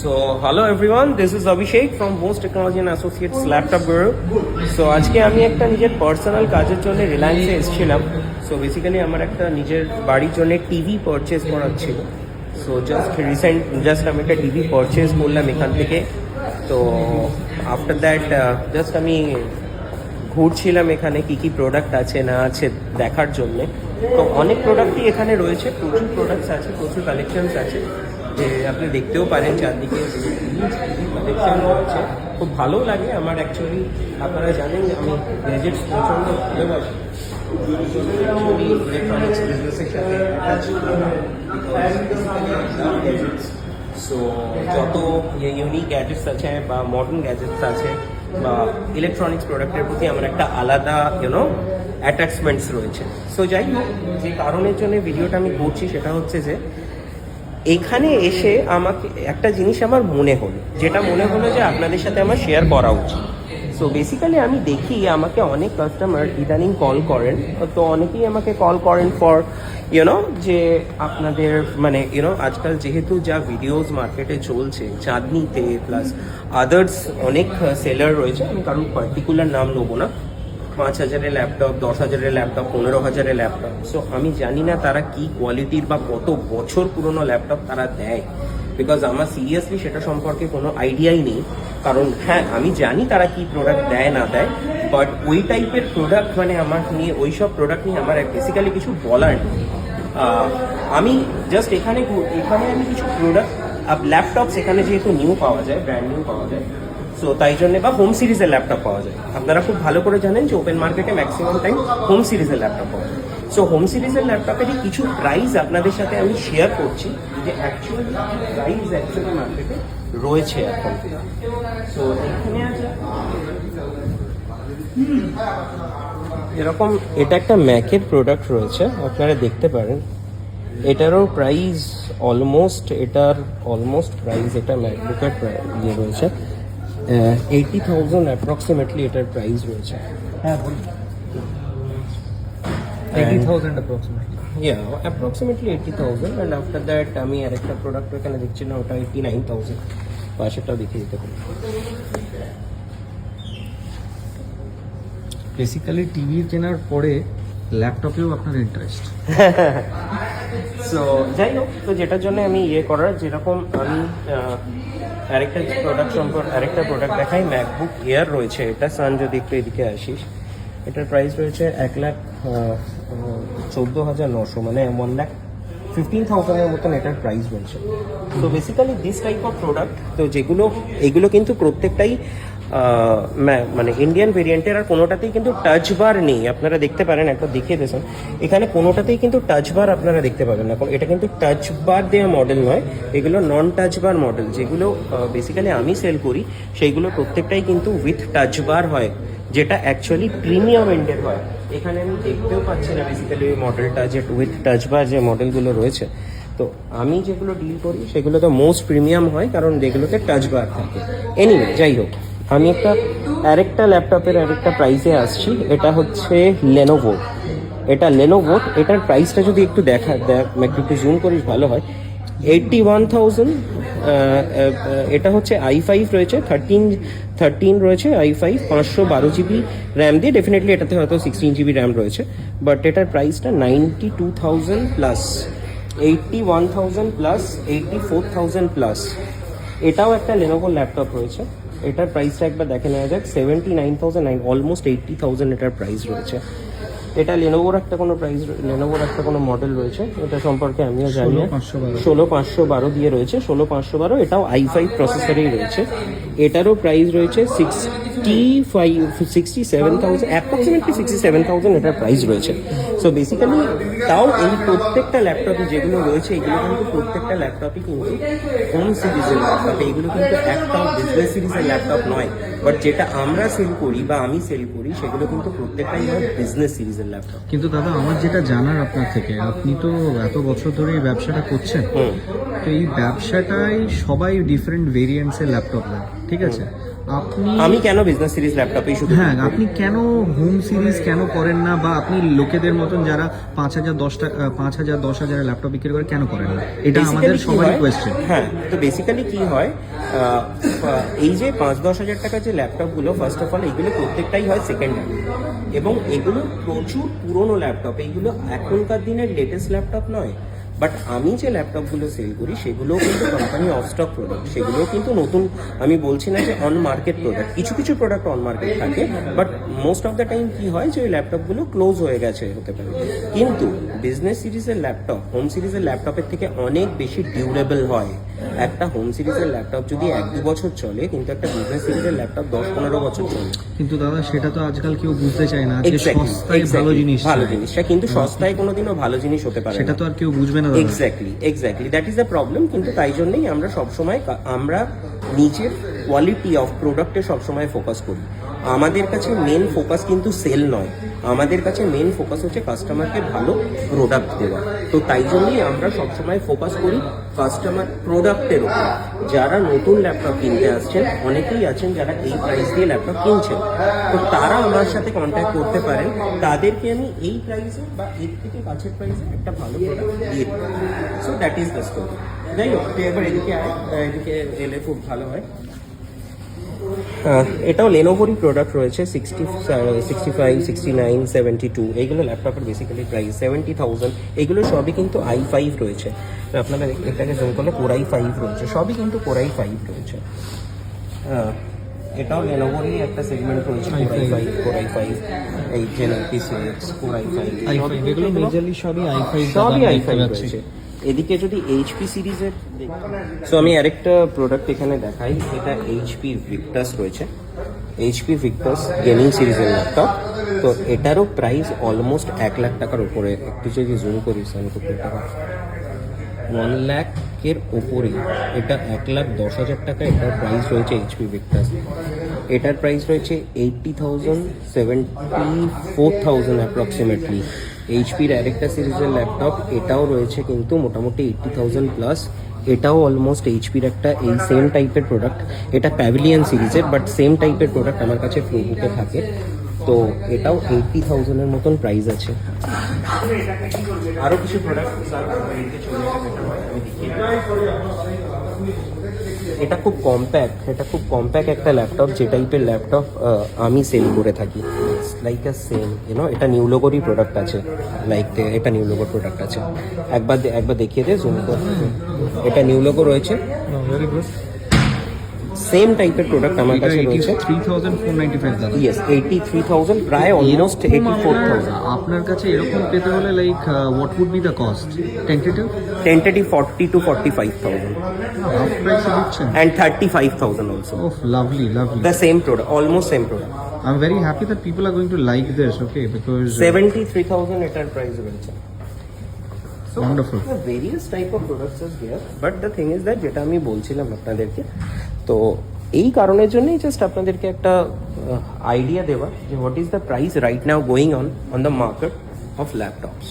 So, hello everyone, this is Abhishek from Most Technology and Associates Laptop Guru. So, আজকে আমি একটা নিজের personal কাজের জন্য রিলায়েন্সে এসেছিলাম। সো বেসিক্যালি আমার একটা নিজের বাড়ির জন্য টিভি পারচেস করার ছিল। সো জাস্ট রিসেন্ট জাস্ট আমি একটা টিভি পারচেস করলাম এখান থেকে। তো আফটার দ্যাট জাস্ট আমি ঘুরছিলাম এখানে, কি কি প্রোডাক্ট আছে, না আছে দেখার জন্যে। তো অনেক প্রোডাক্টই এখানে রয়েছে, প্রচুর প্রোডাক্টস আছে, প্রচুর কালেকশনস আছে। যে আপনি দেখতেও পারেন চারদিকে কালেকশন খুব ভালো লাগে, আমার অ্যাকচুয়ালি আপনারা জানেন আমি গ্যাজেটস প্রচণ্ড ভালোবাসি। সো যত ইউনিক গ্যাজেটস আছে বা মডার্ন গ্যাজেটস আছে বা ইলেকট্রনিক্স প্রোডাক্টের প্রতি আমার একটা আলাদা ইউনো অ্যাটাচমেন্টস রয়েছে। সো যাই হোক যে কারণের জন্য ভিডিওটা আমি করছি সেটা হচ্ছে যে, এখানে এসে আমাকে একটা জিনিস আমার মনে হলো, যেটা মনে হলো যে আপনাদের সাথে আমার শেয়ার করা উচিত। সো বেসিক্যালি আমি দেখি আমাকে অনেক কাস্টমার ইদানিং কল করেন। তো অনেকেই আমাকে কল করেন ফর ইউনো যে আপনাদের মানে ইউনো আজকাল যেহেতু যা ভিডিওস মার্কেটে চলছে, চাঁদনিতে প্লাস আদার্স অনেক সেলার রয়েছে, আমি কারণ পার্টিকুলার নাম নেব না। পাঁচ হাজারের ল্যাপটপ দশ হাজারের ল্যাপটপ পনেরো হাজারের ল্যাপটপ সো আমি জানি না তারা কি কোয়ালিটির বা কত বছর পুরনো ল্যাপটপ তারা দেয়। বিকজ আমার সিরিয়াসলি সেটা সম্পর্কে কোনো আইডিয়াই নেই। কারণ হ্যাঁ আমি জানি তারা কি প্রোডাক্ট দেয়, না দেয় বাট ওই টাইপের প্রোডাক্ট মানে আমার নিয়ে, ওই সব প্রোডাক্ট নিয়ে আমার বেসিক্যালি কিছু বলার নেই। আমি জাস্ট এখানে এখানে আমি কিছু প্রোডাক্ট ল্যাপটপস এখানে যেহেতু নিউ পাওয়া যায় ব্র্যান্ড নিউ পাওয়া যায় সো তাই জন্য বা হোম সিরিজের ল্যাপটপ পাওয়া যায়। আপনারা খুব ভালো করে জানেন যে ওপেন মার্কেটে ম্যাক্সিমাম টাইম হোম সিরিজের ল্যাপটপ পাওয়া যায়। সো হোম সিরিজের ল্যাপটপেরই কিছু প্রাইস আপনাদের সাথে আমি শেয়ার করছি, যে অ্যাকচুয়ালি প্রাইস অ্যাকচুয়ালি মার্কেটে রয়েছে এখন। সো এখানে আছে। এরকম এটা একটা ম্যাকের প্রোডাক্ট রয়েছে, আপনারা দেখতে পারেন। এটারও প্রাইস অলমোস্ট এটার অলমোস্ট প্রাইস এটা ম্যাকবুকের ইয়ে রয়েছে। এইটি থাউজেন্ড অ্যাপ্রক্সিমেটলি এটার প্রাইস রয়েছে। হ্যাঁ বলুন। Eighty thousand approximately yeah approximately eighty thousand and after that আমি আরেকটা প্রোডাক্ট এখানে দেখছি না ওটা এইটি নাইন থাউজেন্ড পাশেরটাও দেখিয়ে দিতে পারি বেসিক্যালি টিভি কেনার পরে ল্যাপটপেও আপনার ইন্টারেস্ট সো যাই হোক তো যেটার জন্য আমি ইয়ে করার যেরকম আমি আরেকটা প্রোডাক্ট সম্পর্ক আরেকটা প্রোডাক্ট দেখাই ম্যাকবুক এয়ার রয়েছে। এটা সান যদি একটু এদিকে আসিস। এটার প্রাইস রয়েছে এক লাখ চোদ্দ হাজার নশো মানে ওয়ান লাখ ফিফটিন থাউজেন্ডের মতন এটার প্রাইস রয়েছে তো basically this type of product তো যেগুলো, এগুলো কিন্তু প্রত্যেকটাই মানে ইন্ডিয়ান ভেরিয়েন্টের আর কোনোটাতেই কিন্তু টাচ বার নেই। আপনারা দেখতে পারেন, একবার দেখিয়ে দিয়েছেন এখানে কোনোটাতেই কিন্তু টাচ বার আপনারা দেখতে পাবেন না। এটা কিন্তু টাচ বার দেওয়া মডেল নয়। এগুলো নন টাচ বার মডেল যেগুলো বেসিক্যালি আমি সেল করি, সেইগুলো প্রত্যেকটাই কিন্তু উইথ টাচ বার হয়, যেটা অ্যাকচুয়ালি প্রিমিয়াম এন্ডের হয়। এখানে আমি দেখতেও পাচ্ছি না বেসিক্যালি ওই মডেলটা যে উইথ টাচ বার যে মডেলগুলো রয়েছে। তো আমি যেগুলো ডিল করি সেগুলো তো মোস্ট প্রিমিয়াম হয়, কারণ যেগুলোতে টাচ বার থাকে। এনিওয়ে যাই হোক, আমি একটা, আরেকটা ল্যাপটপের আরেকটা প্রাইসে আসছি। এটা হচ্ছে লেনোভো এটা লেনোভো এটার প্রাইসটা যদি একটু দেখা একটু জুম করিস, ভালো হয়। এইটটি ওয়ান থাউজেন্ড এটা হচ্ছে আই ফাইভ রয়েছে থার্টিন থার্টিন রয়েছে আই ফাইভ পাঁচশো বারো জিবি র্যাম দিয়ে। ডেফিনেটলি এটাতে হয়তো সিক্সটিন জিবি র্যাম রয়েছে বাট এটার প্রাইসটা ninety two thousand plus eighty one thousand plus eighty four thousand plus এটাও একটা লেনোভো ল্যাপটপ রয়েছে, এটার প্রাইসটা একবার দেখে নেওয়া যাক seventy nine thousand almost eighty thousand এটার প্রাইস রয়েছে। এটা লেনোভোর একটা কোনো প্রাইস লেনোভোর একটা কোনো মডেল রয়েছে এটা সম্পর্কে আমিও জানি। ষোলো পাঁচশো বারো। দিয়ে রয়েছে ষোলো পাঁচশো বারো এটাও আই ফাইভ প্রসেসরেই রয়েছে। এটারও প্রাইস রয়েছে sixty five sixty seven thousand approximately sixty seven thousand এটার প্রাইস রয়েছে। সো বেসিক্যালি তাও এই প্রত্যেকটা ল্যাপটপে যেগুলো রয়েছে এগুলো কিন্তু প্রত্যেকটা ল্যাপটপই কিন্তু হোম সিরিজের ল্যাপটপ এগুলো কিন্তু একটাও বিজনেস সিরিজের ল্যাপটপ নয়। বাট যেটা আমরা সেল করি বা আমি সেল করি সেগুলো কিন্তু প্রত্যেকটাই হয় বিজনেস সিরিজের ল্যাপটপ কিন্তু দাদা আমার যেটা জানার আপনার থেকে আপনি তো এত বছর ধরে এই ব্যবসাটা করছেন। তো এই ব্যবসাটাই সবাই ডিফারেন্ট ভেরিয়েন্টসের ল্যাপটপ নেয় ঠিক আছে? আপনি আমি কেন বিজনেস সিরিজ ল্যাপটপেই শুধু হ্যাঁ আপনি কেন হোম সিরিজ কেন করেন না বা আপনি লোকেদের মতন যারা পাঁচ হাজার দশ টাকা পাঁচ হাজার দশ হাজারের ল্যাপটপ বিক্রি করে কেন করেন না? এটা আমাদের সবারই কোয়েশ্চেন হ্যাঁ তো বেসিক্যালি কি হয় এই যে পাঁচ দশ হাজার টাকার যে ল্যাপটপগুলো ফার্স্ট অফ অল এগুলো প্রত্যেকটাই হয় সেকেন্ড হ্যান্ড এবং এগুলো প্রচুর পুরনো ল্যাপটপ এইগুলো এখনকার দিনের লেটেস্ট ল্যাপটপ নয়। বাট আমি যে ল্যাপটপগুলো সেল করি, সেগুলোও কিন্তু কোম্পানি অফ স্টক প্রোডাক্ট সেগুলোও কিন্তু নতুন, আমি বলছি না যে অন মার্কেট প্রোডাক্ট কিছু কিছু প্রোডাক্ট অন মার্কেট থাকে but most of the time কি হয় যে ওই ল্যাপটপগুলো ক্লোজ হয়ে গেছে হতে পারে। কিন্তু বিজনেস সিরিজের ল্যাপটপ হোম সিরিজের ল্যাপটপের থেকে অনেক বেশি ডিউরেবল হয়। একটা হোম সিরিজের ল্যাপটপ যদি এক দু বছর চলে কিন্তু একটা বিজনেস সিরিজের ল্যাপটপ দশ পনেরো বছর চলে। কিন্তু দাদা সেটা তো আজকাল কেউ বুঝতে চায় না সস্তায় ভালো জিনিস ভালো। জিনিসটা কিন্তু সস্তায় কোনোদিনও ভালো জিনিস হতে পারে সেটা তো আর কেউ বুঝবে না exactly exactly that is the problem কিন্তু তাই জন্যই আমরা সবসময় আমরা নিজের কোয়ালিটি অফ প্রোডাক্টে সবসময় ফোকাস করি। আমাদের কাছে মেন ফোকাস কিন্তু সেল নয়। আমাদের কাছে মেন ফোকাস হচ্ছে কাস্টমারকে ভালো প্রোডাক্ট দেওয়া। তো তাই জন্যই আমরা সবসময় ফোকাস করি কাস্টমার প্রোডাক্টের উপর। যারা নতুন ল্যাপটপ কিনতে আসছেন, অনেকেই আছেন যারা এই প্রাইস দিয়ে ল্যাপটপ কিনছেন। তো তারা আমার সাথে কন্ট্যাক্ট করতে পারেন। তাদেরকে আমি এই প্রাইসে বা এর থেকে কাছের প্রাইসে একটা ভালো প্রোডাক্ট দিয়ে so that is the story যাই হোক এবার এদিকে এদিকে এলে খুব ভালো হয়। এটাও লেনোভোরই প্রোডাক্ট রয়েছে sixty sixty five sixty nine seventy two এইগুলো ল্যাপটপের বেসিক্যালি প্রাইস সেভেন্টি থাউজেন্ড এগুলো সবই কিন্তু আই ফাইভ রয়েছে। আপনারা এটাকে জুম করলে কোরাই ফাইভ রয়েছে। সবই কিন্তু কোরাই ফাইভ রয়েছে। এটাও লেনোভোরই একটা সেগমেন্ট রয়েছে core i five core i five এই gen P six core i five i five এগুলো মেজারলি সবই আই ফাইভ সবই আই ফাইভ রয়েছে। এদিকে যদি এইচপি সিরিজের সো আমি আরেকটা প্রোডাক্ট এখানে দেখাই, এটা এইচপি ভিক্টাস রয়েছে। এইচপি ভিক্টাস গেমিং সিরিজের ল্যাপটপ তো এটারও প্রাইস অলমোস্ট এক লাখ টাকার উপরে। একটু যদি জুম আমি খুব টাকা ওয়ান ল্যাকের ওপরে এটা এক লাখ দশ হাজার টাকা এটার প্রাইস রয়েছে এইচপি ভিক্টাস এটার প্রাইস রয়েছে eighty thousand seventy four thousand approximately এইচপির আরেকটা সিরিজের ল্যাপটপ এটাও রয়েছে কিন্তু মোটামুটি এইটটি থাউজেন্ড প্লাস এটাও অলমোস্ট এইচপির একটা এই সেম টাইপের প্রোডাক্ট এটা প্যাভিলিয়ন সিরিজের বাট সেম টাইপের প্রোডাক্ট আমার কাছে ফ্লোবুকে থাকে। তো এটাও এইটটি থাউজেন্ডের মতন প্রাইস আছে। আরও কিছু প্রোডাক্ট এটা খুব কম্প্যাক্ট এটা খুব কম্প্যাক্ট একটা ল্যাপটপ যে টাইপের ল্যাপটপ আমি সেল করে থাকি। Like a same you know এটা নিউ লোগোরই প্রোডাক্ট আছে। লাইক এটা নিউ লোগোর প্রোডাক্ট আছে। একবার একবার দেখিয়ে দে জুম করে। এটা নিউ লোগো রয়েছে। ভেরি গুড সেম টাইপের প্রোডাক্ট আমার কাছে রয়েছে। Three thousand four ninety five দাদা। ইয়েস এইটি থ্রি থাউজেন্ড প্রায় অলমোস্ট এরকম এইটি ফোর আপনার- থাউজেন্ড আপনার কাছে এরকম পেতে হলে like what would be the cost tentative tentative forty two forty five thousand half প্রাইসে দিচ্ছেন? Five thousand also oh lovely lovely the same product almost same product I'm very happy that people are going to like this, okay? Because uh, seventy three price রয়েছে Wonderful. Various type of products is here but the thing is that যেটা আমি বলছিলাম আপনাদেরকে তো এই কারণের জন্যই just আপনাদেরকে একটা আইডিয়া দেওয়া যে what is the price right now going on on the market of laptops